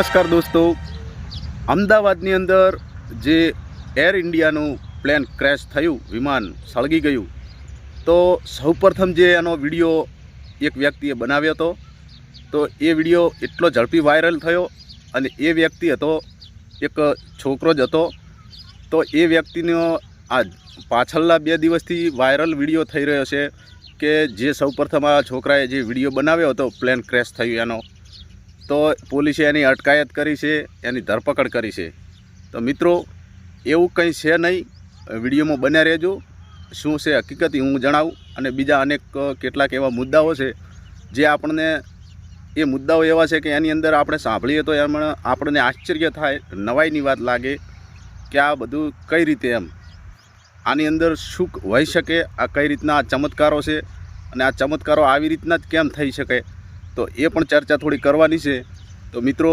નમસ્કાર દોસ્તો. અમદાવાદની અંદર જે એર ઇન્ડિયાનું પ્લેન ક્રેશ થયું, વિમાન સળગી ગયું, તો સૌપ્રથમ જે એનો વીડિયો એક વ્યક્તિએ બનાવ્યો હતો, તો એ વીડિયો એટલો ઝડપી વાયરલ થયો અને એ વ્યક્તિ હતો, એક છોકરો જ હતો, તો એ વ્યક્તિનો આ પાછળના બે દિવસથી વાયરલ વીડિયો થઈ રહ્યો છે કે જે સૌપ્રથમ આ છોકરાએ જે વીડિયો બનાવ્યો હતો, પ્લેન ક્રેશ થયું એનો તો પોલીસે એની અટકાયત કરી છે, એની ધરપકડ કરી છે. તો મિત્રો, એવું કંઈ છે નહીં. વિડીયોમાં બન્યા રહેજો. શું છે હકીકત હું જણાવું. અને બીજા અનેક કેટલાક એવા મુદ્દાઓ છે, જે આપણને, એ મુદ્દાઓ એવા છે કે એની અંદર આપણે સાંભળીએ તો એમ આપણને આશ્ચર્ય થાય, નવાઈની વાત લાગે કે આ બધું કઈ રીતે એમ? આની અંદર શું હોઈ શકે? આ કઈ રીતના આ ચમત્કારો છે? અને આ ચમત્કારો આવી રીતના જ કેમ થઈ શકે? તો એ પણ ચર્ચા થોડી કરવાની છે. તો મિત્રો,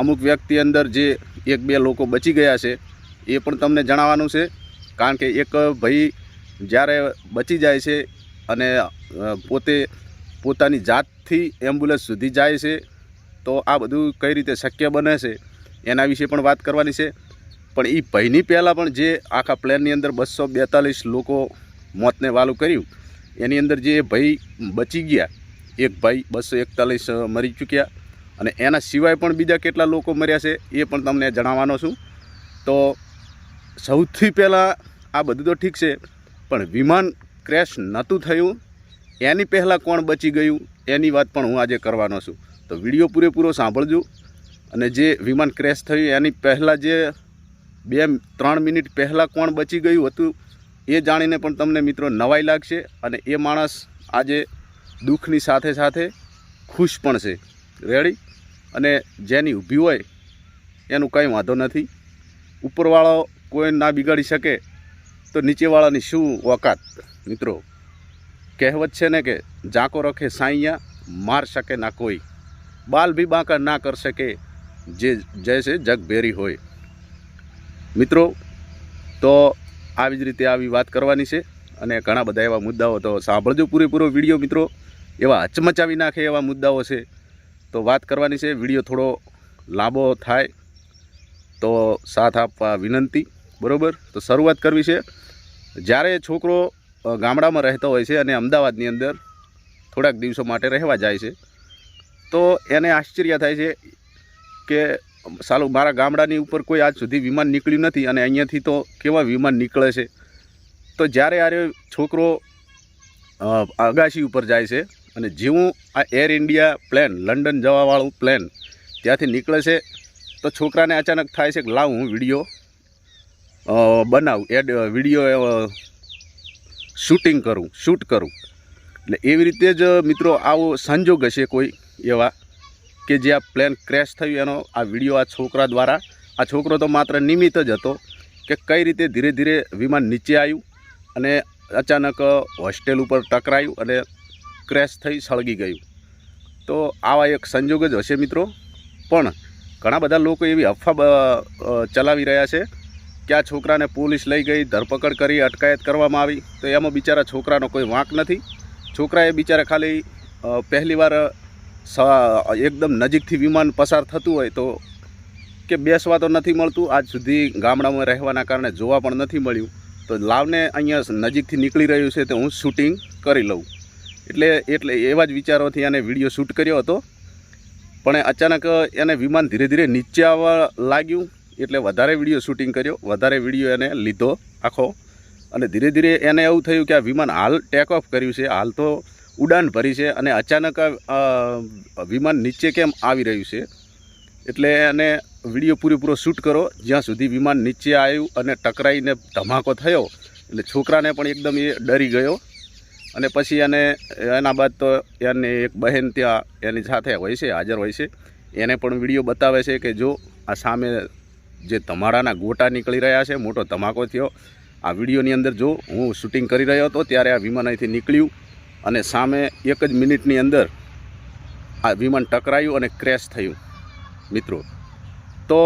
અમુક વ્યક્તિ અંદર જે એક બે લોકો બચી ગયા છે, એ પણ તમને જણાવવાનું છે. કારણ કે એક ભાઈ જ્યારે બચી જાય છે અને પોતે પોતાની જાતથી એમ્બ્યુલન્સ સુધી જાય છે, તો આ બધું કઈ રીતે શક્ય બને છે, એના વિશે પણ વાત કરવાની છે. પણ એ ભયની પહેલાં પણ જે આખા પ્લેનની અંદર બસો બેતાલીસ લોકો મોતને વાલું કર્યું, એની અંદર જે ભય બચી ગયા એક ભાઈ બસો એકતાલીસ મરી ચૂક્યા અને એના સિવાય પણ બીજા કેટલા લોકો મર્યા છે એ પણ તમને જણાવવાનો છું. તો સૌથી પહેલાં આ બધું તો ઠીક છે, પણ વિમાન ક્રેશ નહોતું થયું. એની પહેલાં કોણ બચી ગયું એની વાત પણ હું આજે કરવાનો છું. તો વીડિયો પૂરેપૂરો સાંભળજો અને જે વિમાન ક્રેશ થયું એની પહેલાં જે બે, ત્રણ મિનિટ પહેલાં કોણ બચી ગયું હતું એ જાણીને પણ તમને મિત્રો નવાઈ લાગશે અને એ માણસ આજે દુઃખની સાથે સાથે ખુશ પણ છે. રેડી અને જેની ઊભી હોય, એનું કંઈ વાંધો નથી. ઉપરવાળો કોઈ ના બિગાડી શકે, તો નીચેવાળાની શું ઓકાત મિત્રો, કહેવત છે ને કે ઝાંકો રખે સાઈયા, માર શકે ના કોઈ. બાલ બી બાંકા ના કર શકે, જે જૈસે જગભેરી હોય. મિત્રો, તો આવી જ રીતે આવી વાત કરવાની છે. અને ઘણા બધા એવા મુદ્દાઓ તો સાંભળજો પૂરેપૂરો વીડિયો મિત્રો. એવા હચમચાવી નાખે એવા મુદ્દાઓ છે. તો વાત કરવાની છે, વીડિયો થોડો લાંબો થાય તો સાથ આપવા વિનંતી, બરાબર? તો શરૂઆત કરવી છે. જ્યારે છોકરો ગામડામાં રહેતો હોય છે અને અમદાવાદની અંદર થોડાક દિવસો માટે રહેવા જાય છે, તો એને આશ્ચર્ય થાય છે કે સાલું મારા ગામડાની ઉપર કોઈ આજ સુધી વિમાન નીકળ્યું નથી અને અહીંયાથી તો કેવા વિમાન નીકળે છે? તો જ્યારે આરે છોકરો આગાશી ઉપર જાય છે અને જેવું આ એર ઇન્ડિયા પ્લેન લંડન જવાવાળું પ્લેન ત્યાંથી નીકળે છે, તો છોકરાને અચાનક થાય છે કે લાવ હું વીડિયો બનાવું, એડ વીડિયો શૂટિંગ કરું શૂટ કરું. એટલે એવી રીતે જ મિત્રો આવો સંજોગ હશે કોઈ એવા કે જે આ પ્લેન ક્રેશ થયું એનો આ વીડિયો આ છોકરા દ્વારા. આ છોકરો તો માત્ર નિમિત્ત જ હતો કે કઈ રીતે ધીરે ધીરે વિમાન નીચે આવ્યું અને અચાનક હોસ્ટેલ ઉપર ટકરાયું અને ક્રેશ થઈ સળગી ગયું. તો આવા એક સંજોગ જ હશે મિત્રો. પણ ઘણા બધા લોકો એવી અફવા ચલાવી રહ્યા છે કે આ છોકરાને પોલીસ લઈ ગઈ, ધરપકડ કરી, અટકાયત કરવામાં આવી. તો એમાં બિચારા છોકરાનો કોઈ વાંક નથી. છોકરાએ બિચારા ખાલી પહેલીવાર એકદમ નજીકથી વિમાન પસાર થતું હોય તો કે બેસવા તો નથી મળતું. આજ સુધી ગામડામાં રહેવાના કારણે જોવા પણ નથી મળ્યું. તો લાવને અહીંયા નજીકથી નીકળી રહ્યું છે તો હું શૂટિંગ કરી લઉં. એટલે એટલે એવા જ વિચારોથી એને વીડિયો શૂટ કર્યો હતો. પણ અચાનક એને વિમાન ધીરે ધીરે નીચે આવવા લાગ્યું. એટલે વધારે વીડિયો શૂટિંગ કર્યો. વધારે વીડિયો એને લીધો આખો. અને ધીરે ધીરે એને એવું થયું કે આ વિમાન હાલ ટેક ઓફ કર્યું છે. હાલ તો ઉડાન ભરી છે અને અચાનક વિમાન નીચે કેમ આવી રહ્યું છે? એટલે એને વીડિયો પૂરેપૂરો શૂટ કરો, જ્યાં સુધી વિમાન નીચે આવ્યું અને ટકરાઈને ધમાકો થયો, એટલે છોકરાને પણ એકદમ એ ડરી ગયો. અને પછી એને, એના બાદ તો એને એક બહેન ત્યાં એની સાથે હોય છે, હાજર હોય છે. એને પણ વીડિયો બતાવે છે કે જો, આ સામે જે તમારાના ગોટા નીકળી રહ્યા છે, મોટો ધમાકો થયો. આ વિડીયોની અંદર જો હું શૂટિંગ કરી રહ્યો હતો, ત્યારે આ વિમાન અહીંથી નીકળ્યું અને સામે એક જ મિનિટની અંદર આ વિમાન ટકરાયું અને ક્રેશ થયું. મિત્રો તો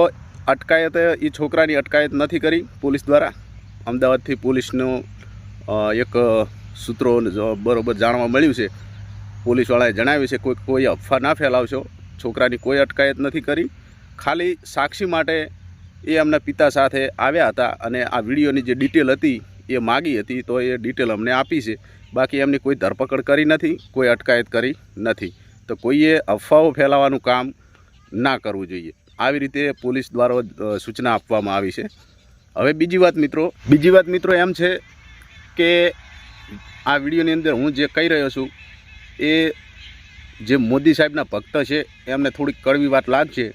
અટકાયતે, એ છોકરાની અટકાયત નથી કરી પોલીસ દ્વારા. અમદાવાદથી પોલીસનું એક સૂત્રો બરાબર જાણવા મળ્યું છે. પોલીસવાળાએ જણાવ્યું છે, કોઈ કોઈ અફવા ના ફેલાવશો. છોકરાની કોઈ અટકાયત નથી કરી. ખાલી સાક્ષી માટે એ એમના પિતા સાથે આવ્યા હતા અને આ વિડીયોની જે ડિટેલ હતી, એ માગી હતી, તો એ ડિટેલ અમને આપી છે. બાકી એમની કોઈ ધરપકડ કરી નથી, કોઈ અટકાયત કરી નથી. તો કોઈએ અફવાઓ ફેલાવાનું કામ ના કરવું જોઈએ. આવી રીતે પોલીસ દ્વારા સૂચના આપવામાં આવી છે. હવે બીજી વાત મિત્રો, બીજી વાત મિત્રો એમ છે કે આ વિડીયોની અંદર હું જે કહી રહ્યો છું એ જે મોદી સાહેબના ભક્ત છે એમને થોડીક કડવી વાત લાગશે,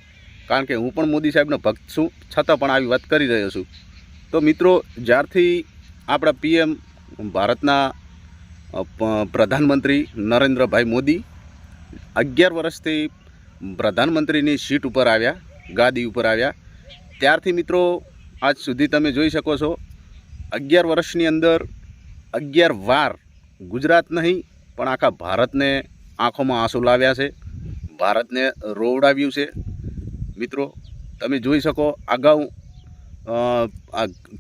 કારણ કે હું પણ મોદી સાહેબનો ભક્ત છું, છતાં પણ આવી વાત કરી રહ્યો છું. તો મિત્રો, જ્યારથી આપણા પીએમ ભારતના પ્રધાનમંત્રી નરેન્દ્રભાઈ મોદી અગિયાર વર્ષથી પ્રધાનમંત્રીની સીટ ઉપર આવ્યા ગાદી ઉપર આવ્યા. ત્યારથી મિત્રો, આજ સુધી તમે જોઈ શકો છો, અગિયાર વર્ષની અંદર અગિયાર વાર ગુજરાત નહીં, પણ આખા ભારતને આંખોમાં આંસુ લાવ્યા છે. ભારતને રોવડાવ્યું છે. મિત્રો, તમે જોઈ શકો અગાઉ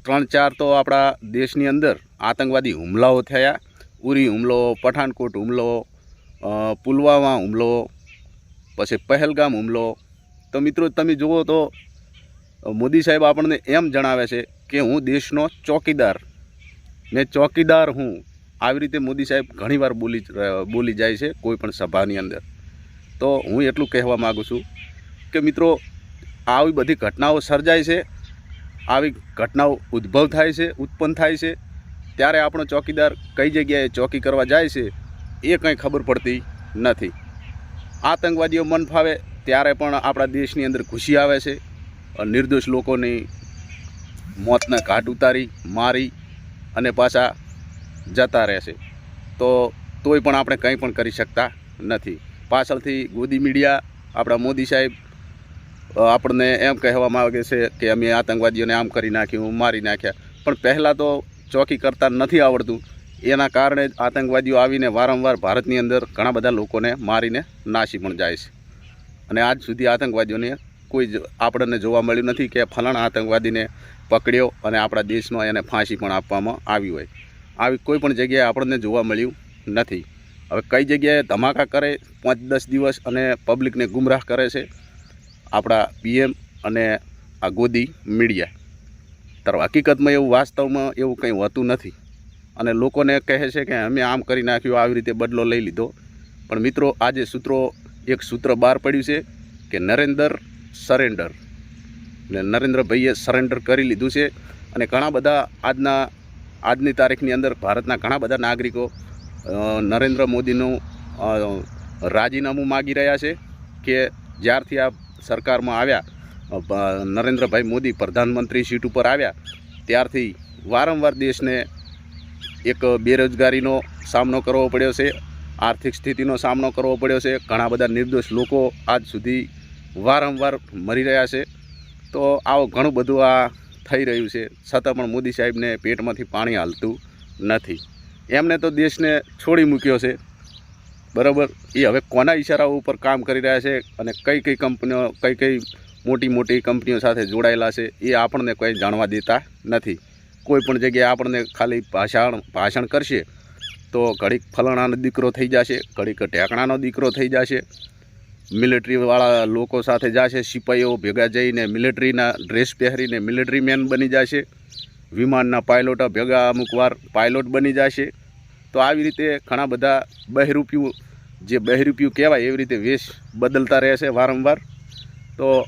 ત્રણ ચાર તો આપણા દેશની અંદર આતંકવાદી હુમલાઓ થયા. ઉરી હુમલો પઠાનકોટ હુમલો પુલવામા હુમલો, પછી પહેલગામ હુમલો તો મિત્રો તમે જુઓ તો મોદી સાહેબ આપણને એમ જણાવે છે કે હું દેશનો ચોકીદાર. મેં ચોકીદાર હું. આવી રીતે મોદી સાહેબ ઘણીવાર બોલી બોલી જાય છે કોઈ પણ સભાની અંદર. તો હું એટલું કહેવા માગું છું કે મિત્રો, આવી બધી ઘટનાઓ સર્જાય છે, આવી ઘટનાઓ ઉદ્ભવ થાય છે, ઉત્પન્ન થાય છે, ત્યારે આપણો ચોકીદાર કઈ જગ્યાએ ચોકી કરવા જાય છે એ કંઈ ખબર પડતી નથી. આતંકવાદીઓ મન ફાવે ત્યારે પણ આપણા દેશની અંદર ઘૂસી આવે છે. નિર્દોષ લોકોની મોતના ઘાટ ઉતારી, મારી અને પાછા જતા રહેશે તો તોય પણ આપણે કંઈ પણ કરી શકતા નથી. પાછળથી ગોદી મીડિયા, આપણા મોદી સાહેબ આપણને એમ કહેવામાં આવે છે કે અમે આતંકવાદીઓને આમ કરી નાખ્યું મારી નાખ્યા. પણ પહેલાં તો ચોકી કરતા નથી આવડતું. એના કારણે આતંકવાદીઓ આવીને વારંવાર ભારતની અંદર ઘણા બધા લોકોને મારીને નાસી પણ જાય છે. અને આજ સુધી આતંકવાદીઓને કોઈ જ આપણને જોવા મળ્યું નથી કે ફલાણા આતંકવાદીને પકડ્યો અને આપણા દેશમાં એને ફાંસી પણ આપવામાં આવી હોય. આવી કોઈ પણ જગ્યાએ આપણને જોવા મળ્યું નથી. હવે કઈ જગ્યાએ ધમાકા કરે, પાંચ દસ દિવસ અને પબ્લિકને ગુમરાહ કરે છે, આપણા પીએમ અને આ ગોદી મીડિયા. તારો હકીકતમાં એવું વાસ્તવમાં એવું કંઈ હોતું નથી. અને લોકોને કહે છે કે અમે આમ કરી નાખ્યું, આવી રીતે બદલો લઈ લીધો. પણ મિત્રો, આજે સૂત્રો એક સૂત્ર બહાર પડ્યું છે કે નરેન્દ્ર સરેન્ડર. એટલે નરેન્દ્રભાઈએ સરેન્ડર કરી લીધું છે અને ઘણા બધા આજના, આજની તારીખની અંદર ભારતના ઘણા બધા નાગરિકો નરેન્દ્ર મોદીનું રાજીનામું માગી રહ્યા છે કે જ્યારથી આ સરકારમાં આવ્યા નરેન્દ્રભાઈ મોદી પ્રધાનમંત્રી સીટ ઉપર આવ્યા, ત્યારથી વારંવાર દેશને એક બેરોજગારીનો સામનો કરવો પડ્યો છે આર્થિક સ્થિતિનો સામનો કરવો પડ્યો છે. ઘણા બધા નિર્દોષ લોકો આજ સુધી વારંવાર મરી રહ્યા છે. તો આવું ઘણું બધું આ થઈ રહ્યું છે. છતાં પણ મોદી સાહેબને પેટમાંથી પાણી હાલતું નથી. એમને તો દેશને છોડી મૂક્યો છે. બરાબર? એ હવે કોના ઇશારા ઉપર કામ કરી રહ્યા છે અને કઈ કઈ કંપનીઓ, કઈ કઈ મોટી મોટી કંપનીઓ સાથે જોડાયેલા છે એ આપણને કંઈ જાણવા દેતા નથી. કોઈ પણ જગ્યાએ આપણને ખાલી ભાષણ ભાષણ કરશે તો ઘડીક ફલાણાનો દીકરો થઈ જશે, ઘડીક ઢેકણાનો દીકરો થઈ જશે. મિલિટરીવાળા લોકો સાથે જશે સિપાહીઓ ભેગા જઈને મિલિટરીના ડ્રેસ પહેરીને મિલિટરી મેન બની જશે. વિમાનના પાયલોટો ભેગા અમુક વાર પાયલોટ બની જશે. તો આવી રીતે ઘણા બધા બહેરૂપિયું, જે બહેરૂપિયું કહેવાય, એવી રીતે વેશ બદલતા રહેશે વારંવાર. તો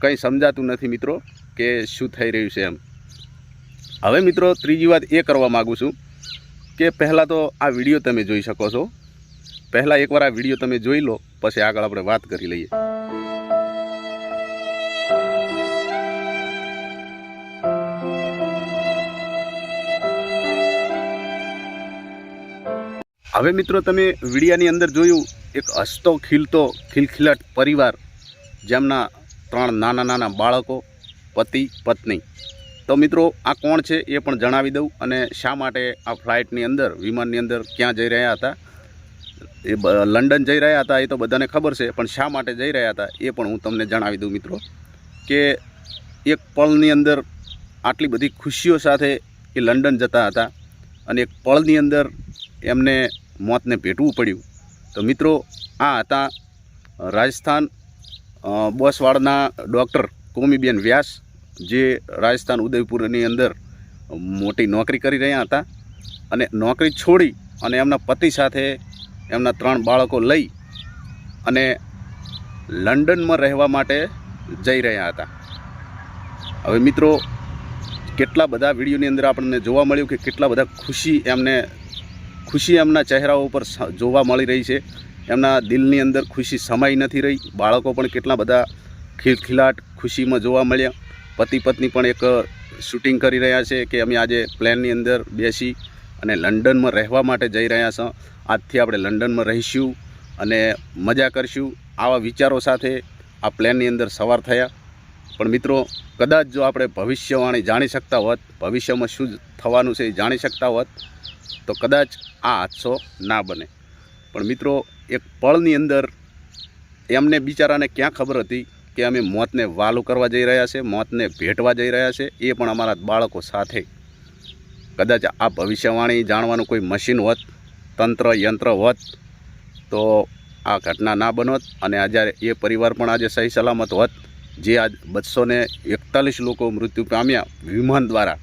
કંઈ સમજાતું નથી મિત્રો કે શું થઈ રહ્યું છે એમ. હવે મિત્રો, ત્રીજી વાત એ કરવા માગું છું કે પહેલાં તો આ વીડિયો તમે જોઈ શકો છો. પહેલાં એકવાર આ વીડિયો તમે જોઈ લો, પછી આગળ આપણે વાત કરી લઈએ. હવે મિત્રો તમે વિડીયાની અંદર જોયું, એક હસતો, ખીલતો, ખિલખિલાટ પરિવાર, જેમના ત્રણ નાના નાના બાળકો, પતિ, પત્ની. તો મિત્રો, આ કોણ છે એ પણ જણાવી દઉં અને શા માટે આ ફ્લાઇટની અંદર, વિમાનની અંદર ક્યાં જઈ રહ્યા હતા? એ લંડન જઈ રહ્યા હતા એ તો બધાને ખબર છે, પણ શા માટે જઈ રહ્યા હતા એ પણ હું તમને જણાવી દઉં મિત્રો, કે એક પળની અંદર આટલી બધી ખુશીઓ સાથે એ લંડન જતા હતા અને એક પળની અંદર એમને મોતને ભેટવું પડ્યું. તો મિત્રો, આ હતા રાજસ્થાન બસવાડના ડૉક્ટર કોમીબેન વ્યાસ જે રાજસ્થાન ઉદયપુરની અંદર મોટી નોકરી કરી રહ્યા હતા અને નોકરી છોડી અને એમના પતિ સાથે એમના ત્રણ બાળકો લઈ અને લંડનમાં રહેવા માટે જઈ રહ્યા હતા. હવે મિત્રો, કેટલા બધા વિડીયોની અંદર આપણને જોવા મળ્યું કે કેટલા બધા ખુશી એમને, ખુશી એમના ચહેરાઓ ઉપર જોવા મળી રહી છે. એમના દિલની અંદર ખુશી સમાઈ નથી રહી. બાળકો પણ કેટલા બધા ખિલખિલાટ ખુશીમાં જોવા મળ્યા. પતિ પત્ની પણ એક શૂટિંગ કરી રહ્યા છે કે અમે આજે પ્લેનની અંદર બેસી અને લંડનમાં રહેવા માટે જઈ રહ્યા છો. આજથી આપણે લંડનમાં રહીશું અને મજા કરશું. આવા વિચારો સાથે આ પ્લેનની અંદર સવાર થયા. પણ મિત્રો, કદાચ જો આપણે ભવિષ્યવાણી જાણી શકતા હોત, ભવિષ્યમાં શું થવાનું છે એ જાણી શકતા હોત, તો કદાચ આ હાદસો ના બને. પણ મિત્રો, એક પળની અંદર એમને બિચારાને ક્યાં ખબર હતી? કે અમે મોતને વાલું કરવા જઈ રહ્યા છે, મોતને ભેટવા જઈ રહ્યા છે, એ પણ અમારા બાળકો સાથે. કદાચ આ ભવિષ્યવાણી જાણવાનું કોઈ મશીન હોત, તંત્ર, યંત્ર હોત, તો આ ઘટના ના બનોત અને આજે એ પરિવાર પણ આજે સહી સલામત હોત, જે આજ બસો ને એકતાલીસ લોકો મૃત્યુ પામ્યા વિમાન દ્વારા.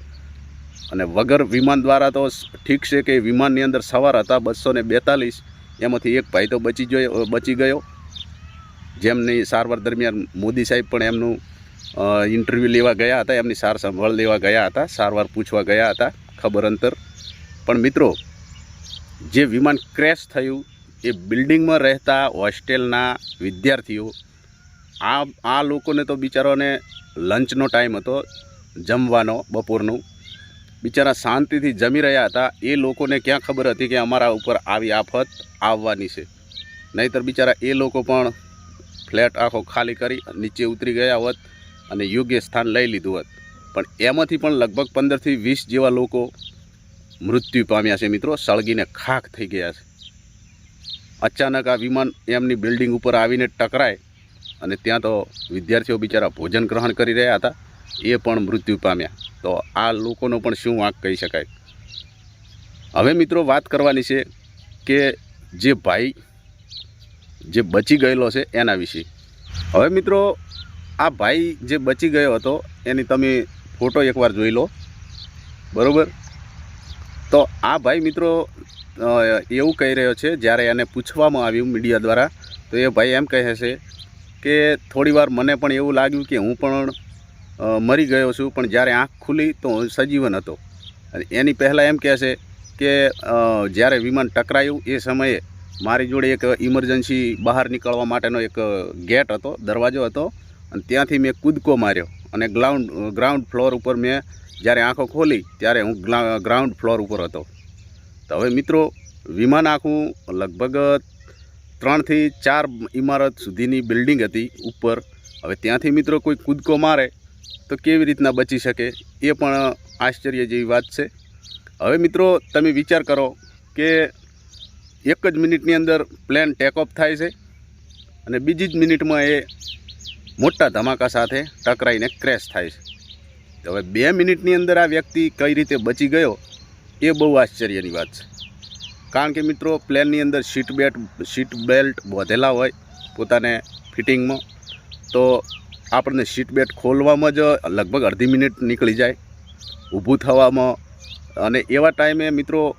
અને વગર વિમાન દ્વારા તો ઠીક છે કે વિમાનની અંદર સવાર હતા બસો ને બેતાલીસ, એમાંથી એક ભાઈ તો બચી ગયો બચી ગયો. જેમની સારવાર દરમિયાન મોદી સાહેબ પણ એમનું ઇન્ટરવ્યૂ લેવા ગયા હતા, એમની સાર સંભાળ લેવા ગયા હતા, સારવાર પૂછવા ગયા હતા, ખબર અંતર. પણ મિત્રો, જે વિમાન ક્રેશ થયું, એ બિલ્ડિંગમાં રહેતા હોસ્ટેલના વિદ્યાર્થીઓ, આ આ લોકોને તો બિચારાને લંચનો ટાઈમ હતો, જમવાનો, બપોરનું. બિચારા શાંતિથી જમી રહ્યા હતા, એ લોકોને ક્યાં ખબર હતી કે અમારા ઉપર આવી આફત આવવાની છે. નહીંતર બિચારા એ લોકો પણ ફ્લેટ આખો ખાલી કરી નીચે ઉતરી ગયા હોત અને યોગ્ય સ્થાન લઈ લીધું હોત. પણ એમાંથી પણ લગભગ પંદરથી વીસ જેવા લોકો મૃત્યુ પામ્યા છે મિત્રો. સળગીને ખાખ થઈ ગયા છે. અચાનક આ વિમાન એમની બિલ્ડિંગ ઉપર આવીને ટકરાય અને ત્યાં તો વિદ્યાર્થીઓ બિચારા ભોજન ગ્રહણ કરી રહ્યા હતા, એ પણ મૃત્યુ પામ્યા. તો આ લોકોનો પણ શું વાંક કહી શકાય? હવે મિત્રો વાત કરવાની છે કે જે ભાઈ જે બચી ગયેલો છે એના વિશે. હવે મિત્રો, આ ભાઈ જે બચી ગયો હતો, એની તમે ફોટો એકવાર જોઈ લો. બરાબર? તો આ ભાઈ મિત્રો એવું કહી રહ્યો છે, જ્યારે એને પૂછવામાં આવ્યું મીડિયા દ્વારા, તો એ ભાઈ એમ કહે છે કે થોડીવાર મને પણ એવું લાગ્યું કે હું પણ મરી ગયો છું, પણ જ્યારે આંખ ખુલી તો હું સજીવન હતો. અને એની પહેલાં એમ કહે છે કે જ્યારે વિમાન ટકરાયું એ સમયે મારી જોડે એક ઇમરજન્સી બહાર નીકળવા માટેનો એક ગેટ હતો, દરવાજો હતો. અને ત્યાંથી મેં કૂદકો માર્યો અને ગ્રાઉન્ડ ગ્રાઉન્ડ ફ્લોર ઉપર મેં જ્યારે આંખો ખોલી ત્યારે હું ગ્રાઉન્ડ ફ્લોર ઉપર હતો. તો હવે મિત્રો, વિમાન આખું લગભગ ત્રણથી ચાર ઇમારત સુધીની બિલ્ડિંગ હતી ઉપર. હવે ત્યાંથી મિત્રો કોઈ કૂદકો મારે તો કેવી રીતના બચી શકે એ પણ આશ્ચર્ય જેવી વાત છે. હવે મિત્રો, તમે વિચાર કરો કે એક જ મિનિટની અંદર પ્લેન ટેક ઓફ થાય છે અને બીજી જ મિનિટમાં એ મોટા ધમાકા સાથે ટકરાઈને ક્રેશ થાય છે. તો હવે બે મિનિટની અંદર આ વ્યક્તિ કઈ રીતે બચી ગયો એ બહુ આશ્ચર્યની વાત છે. કારણ કે મિત્રો, પ્લેનની અંદર સીટ બેલ્ટ સીટ બેલ્ટ બાંધેલા હોય પોતાને ફિટિંગમાં તો આપણને સીટ બેલ્ટ ખોલવામાં જ લગભગ અડધી મિનિટ નીકળી જાય, ઊભું થવામાં. અને એવા ટાઈમે મિત્રો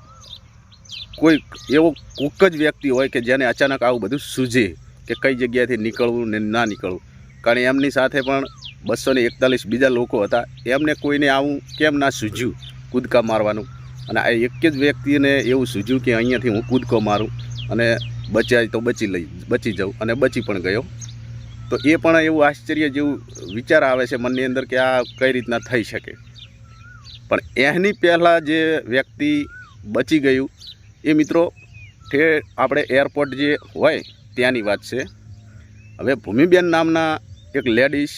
કોઈ એવો કોક જ વ્યક્તિ હોય કે જેને અચાનક આવું બધું સૂઝે કે કઈ જગ્યાએથી નીકળવું ને ના નીકળવું. કારણ એમની સાથે પણ બસો ને એકતાલીસ બીજા લોકો હતા. એમને કોઈને આવું કેમ ના સૂઝ્યું? કૂદકા મારવાનું. અને આ એક જ વ્યક્તિને એવું સૂઝ્યું કે અહીંયાથી હું કૂદકો મારું અને બચાય તો બચી લઈ, બચી જાઉં અને બચી પણ ગયો. તો એ પણ એવું આશ્ચર્ય જેવું વિચાર આવે છે મનની અંદર કે આ કઈ રીતના થઈ શકે. પણ એની પહેલાં જે વ્યક્તિ બચી ગયું એ મિત્રો, તે આપણે એરપોર્ટ જે હોય, ત્યાંની વાત છે. હવે ભૂમિબેન નામના એક લેડીઝ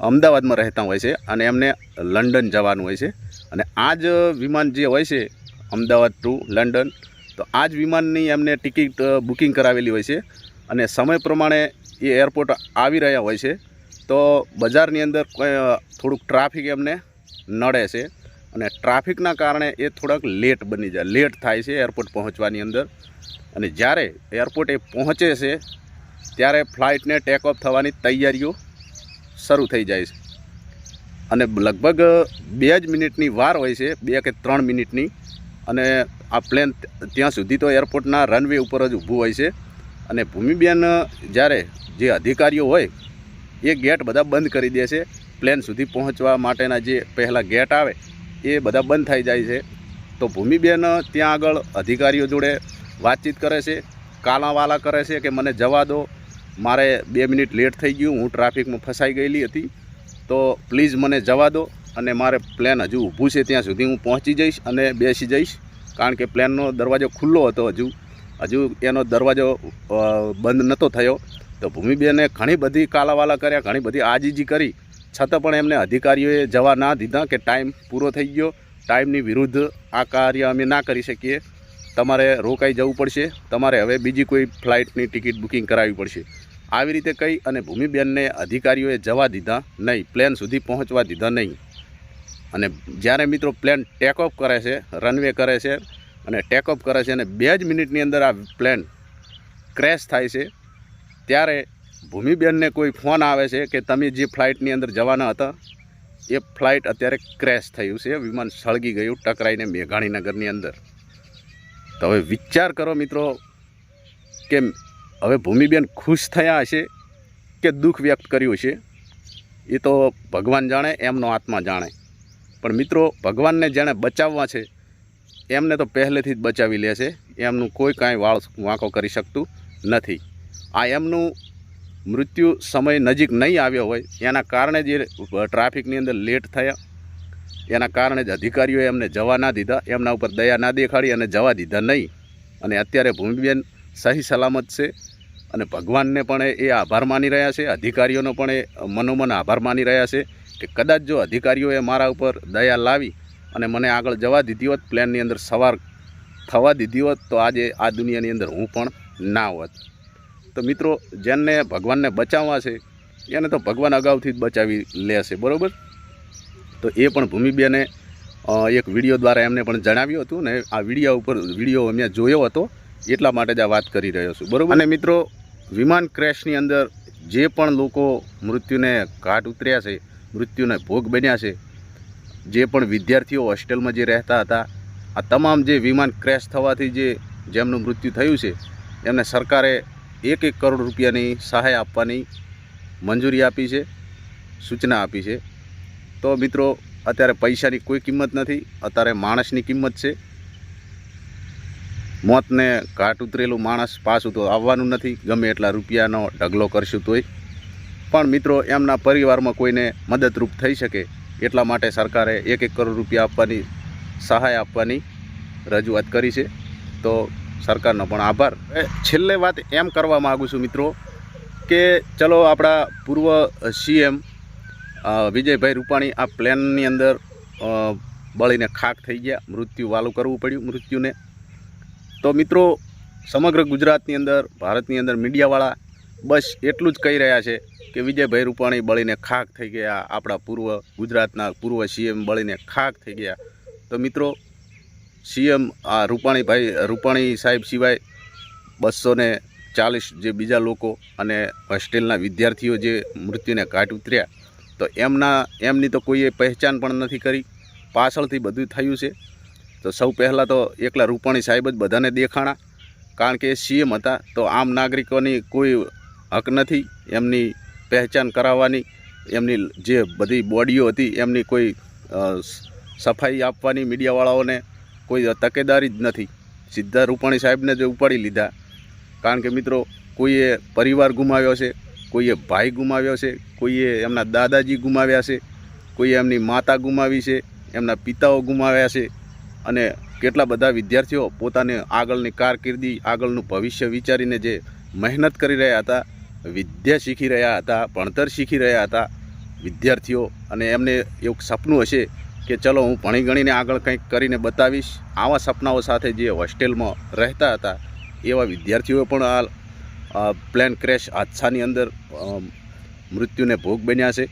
અમદાવાદમાં રહેતા હોય છે અને એમને લંડન જવાનું હોય છે. અને આ જ વિમાન જે હોય છે, અમદાવાદ ટુ લંડન, તો આ જ વિમાનની એમને ટિકિટ બુકિંગ કરાવેલી હોય છે. અને સમય પ્રમાણે એ એરપોર્ટ આવી રહ્યા હોય છે. તો બજારની અંદર થોડુંક ટ્રાફિક એમને નડે છે. અને ટ્રાફિકના કારણે એ થોડાક લેટ બની જાય. લેટ થાય છે એરપોર્ટ પહોંચવાની અંદર. અને જ્યારે એરપોર્ટ પહોંચે છે, ત્યારે ફ્લાઇટને ટેક ઓફ થવાની તૈયારીઓ શરૂ થઈ જાય છે. અને લગભગ બે જ મિનિટની વાર હોય છે, બે કે ત્રણ મિનિટની. અને આ પ્લેન ત્યાં સુધી તો એરપોર્ટના રનવે ઉપર જ ઊભું હોય છે. અને ભૂમિબેન જ્યારે જે અધિકારીઓ હોય, એ ગેટ બધા બંધ કરી દે છે. પ્લેન સુધી પહોંચવા માટેના જે પહેલાં ગેટ આવે એ બધા બંધ થઈ જાય છે. તો ભૂમિબેન ત્યાં આગળ અધિકારીઓ જોડે વાતચીત કરે છે, કાલાવાલા કરે છે કે મને જવા દો. મારે બે મિનિટ લેટ થઈ ગયું, હું ટ્રાફિકમાં ફસાઈ ગયેલી હતી. તો પ્લીઝ મને જવા દો અને મારે પ્લેન હજુ ઊભું છે ત્યાં સુધી હું પહોંચી જઈશ અને બેસી જઈશ. કારણ કે પ્લેનનો દરવાજો ખુલ્લો હતો હજુ. હજુ એનો દરવાજો બંધ નહોતો થયો. તો ભૂમિબેને ઘણી બધી કાલાવાલા કર્યા, ઘણી બધી આજીજી કરી. છતાં પણ એમને અધિકારીઓએ જવા ના દીધા કે ટાઈમ પૂરો થઈ ગયો. ટાઈમની વિરુદ્ધ આ કાર્ય અમે ના કરી શકીએ. તમારે રોકાઈ જવું પડશે. તમારે હવે બીજી કોઈ ફ્લાઇટની ટિકિટ બુકિંગ કરાવવી પડશે. આવી રીતે કહી અને ભૂમિબેનને અધિકારીઓએ જવા દીધા નહીં. પ્લેન સુધી પહોંચવા દીધા નહીં. અને જ્યારે મિત્રો પ્લેન ટેક ઓફ કરે છે રનવે કરે છે અને ટેક ઓફ કરે છે અને બે જ મિનિટની અંદર આ પ્લેન ક્રેશ થાય છે, ત્યારે ભૂમિબેનને કોઈ ફોન આવે છે કે તમે જે ફ્લાઇટની અંદર જવાના હતા, એ ફ્લાઇટ અત્યારે ક્રેશ થયું છે, વિમાન સળગી ગયું, ટકરાઈને મેઘાણીનગરની અંદર. તો હવે વિચાર કરો મિત્રો, કે હવે ભૂમિબેન ખુશ થયા હશે કે દુઃખ વ્યક્ત કર્યું છે, એ તો ભગવાન જાણે, એમનો આત્મા જાણે. પણ મિત્રો, ભગવાનને જેણે બચાવવા છે, એમને તો પહેલેથી જ બચાવી લે છે, એમનું કોઈ કાંઈ વાળ વાંકો કરી શકતું નથી. આ એમનું મૃત્યુ સમય નજીક નહીં આવ્યો હોય, એના કારણે જે ટ્રાફિકની અંદર લેટ થયા. એના કારણે જ અધિકારીઓએ એમને જવા ના દીધા, એમના ઉપર દયા ના દેખાડી અને જવા દીધા નહીં. અને અત્યારે ભૂમિબેન સહી સલામત છે અને ભગવાનને પણ એ આભાર માની રહ્યા છે, અધિકારીઓનો પણ એ મનોમન આભાર માની રહ્યા છે કે કદાચ જો અધિકારીઓએ મારા ઉપર દયા લાવી અને મને આગળ જવા દીધી હોત, પ્લેનની અંદર સવાર થવા દીધી હોત, તો આજે આ દુનિયાની અંદર હું પણ ના હોત. તો મિત્રો જેને ભગવાનને બચાવવા છે, એને તો ભગવાન અગાઉથી જ બચાવી લેશે, બરાબર? તો એ પણ ભૂમિબેને એક વીડિયો દ્વારા એમને પણ જણાવ્યું હતું ને, આ વીડિયો ઉપર વીડિયો અમે જોયો હતો, એટલા માટે જ આ વાત કરી રહ્યો છું, બરાબર? અને મિત્રો, વિમાન ક્રેશની અંદર જે પણ લોકો મૃત્યુને ઘાટ ઉતર્યા છે, મૃત્યુને ભોગ બન્યા છે, જે પણ વિદ્યાર્થીઓ હોસ્ટેલમાં જે રહેતા હતા, આ તમામ જે વિમાન ક્રેશ થવાથી જે જેમનું મૃત્યુ થયું છે, એમને સરકારે એક એક કરોડ રૂપિયાની સહાય આપવાની મંજૂરી આપી છે, સૂચના આપી છે. તો મિત્રો, અત્યારે પૈસાની કોઈ કિંમત નથી, અત્યારે માણસની કિંમત છે. મોતને ઘાટ ઉતરેલું માણસ પાછું તો આવવાનું નથી, ગમે એટલા રૂપિયાનો ઢગલો કરશું તોય. પણ મિત્રો, એમના પરિવારમાં કોઈને મદદરૂપ થઈ શકે, એટલા માટે સરકારે એક એક કરોડ રૂપિયા આપવાની સહાય આપવાની રજૂઆત કરી છે. તો સરકારનો પણ આભાર. છેલ્લે વાત એમ કરવા માગું છું મિત્રો કે ચલો આપણા પૂર્વ સીએમ વિજયભાઈ રૂપાણી આ પ્લેનની અંદર બળીને ખાક થઈ ગયા. મૃત્યુ વાલું કરવું પડ્યું મૃત્યુને. તો મિત્રો, સમગ્ર ગુજરાતની અંદર, ભારતની અંદર મીડિયાવાળા બસ એટલું જ કહી રહ્યા છે કે વિજયભાઈ રૂપાણી બળીને ખાક થઈ ગયા. આપણા પૂર્વ ગુજરાતના પૂર્વ સીએમ બળીને ખાક થઈ ગયા. તો મિત્રો સીએમ આ રૂપાણીભાઈ, રૂપાણી સાહેબ સિવાય બસો ને ચાલીસ જે બીજા લોકો અને હોસ્ટેલના વિદ્યાર્થીઓ જે મૃત્યુને કાટ ઉતર્યા, તો એમના, એમની તો કોઈએ પહેચાન પણ નથી કરી. પાછળથી બધું થયું છે. તો સૌ પહેલાં તો એકલા રૂપાણી સાહેબ જ બધાને દેખાણા, કારણ કે એ સીએમ હતા, તો આમ નાગરિકોની કોઈ હક નથી એમની પહેચાન કરાવવાની. એમની જે બધી બોડીઓ હતી, એમની કોઈ સફાઈ આપવાની મીડિયાવાળાઓને કોઈ તકેદારી જ નથી. સીધા રૂપાણી સાહેબને જ ઉપાડી લીધા. કારણ કે મિત્રો, કોઈએ પરિવાર ગુમાવ્યો છે, કોઈએ ભાઈ ગુમાવ્યો છે, કોઈએ એમના દાદાજી ગુમાવ્યા છે, કોઈએ એમની માતા ગુમાવી છે, એમના પિતાઓ ગુમાવ્યા છે અને કેટલા બધા વિદ્યાર્થીઓ પોતાને આગળની કારકિર્દી, આગળનું ભવિષ્ય વિચારીને જે મહેનત કરી રહ્યા હતા, વિદ્યા શીખી રહ્યા હતા, ભણતર શીખી રહ્યા હતા, વિદ્યાર્થીઓ અને એમને એવું સપનું હશે કે ચલો હું ભણી ગણીને આગળ કંઈક કરીને બતાવીશ. આવા સપનાઓ સાથે જે હોસ્ટેલમાં રહેતા હતા, એવા વિદ્યાર્થીઓ પણ આ પ્લેન ક્રેશ હાદસાની અંદર મૃત્યુને ભોગ બન્યા છે.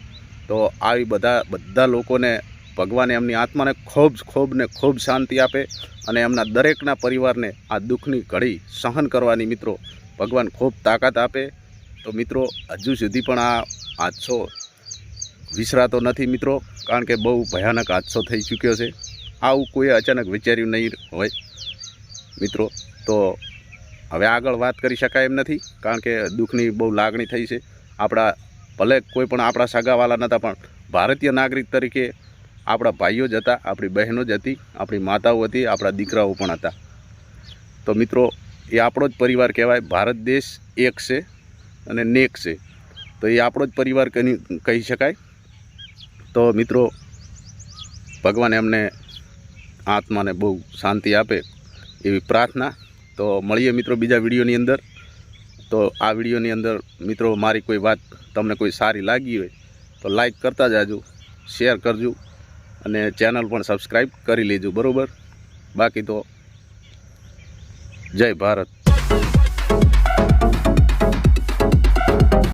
તો આવી બધા બધા લોકોને ભગવાને એમની આત્માને ખૂબ ખૂબ ને ખૂબ શાંતિ આપે અને એમના દરેકના પરિવારને આ દુઃખની ઘડી સહન કરવાની મિત્રો ભગવાન ખૂબ તાકાત આપે. તો મિત્રો, હજુ સુધી પણ આ હાદસો વિસરાતો નથી મિત્રો. કારણ કે બહુ ભયાનક હાદસો થઈ ચૂક્યો છે. આવું કોઈ અચાનક વિચાર્યું નહીં હોય. મિત્રો, તો હવે આગળ વાત કરી શકાય એમ નથી, કારણ કે દુઃખની બહુ લાગણી થઈ છે. આપણા, ભલે કોઈ પણ આપણા સગાવાલા નહોતા પણ ભારતીય નાગરિક તરીકે આપણા ભાઈઓ જ હતા, આપણી બહેનો જ હતી, આપણી માતાઓ હતી, આપણા દીકરાઓ પણ હતા. તો મિત્રો, એ આપણો જ પરિવાર કહેવાય. ભારત દેશ એક છે અને નેક છે. તો એ આપણો જ પરિવાર કહી કહી શકાય. તો મિત્રો, ભગવાન એમને આત્માને બહુ શાંતિ આપે એવી પ્રાર્થના. તો મળીએ મિત્રો બીજા વિડીયોની અંદર. તો આ વિડીયોની અંદર મિત્રો મારી કોઈ વાત તમને કોઈ સારી લાગી હોય તો લાઈક કરતા જાજો, શેર કરજો અને ચેનલ પણ સબસ્ક્રાઈબ કરી લેજો, બરાબર? બાકી તો જય ભારત.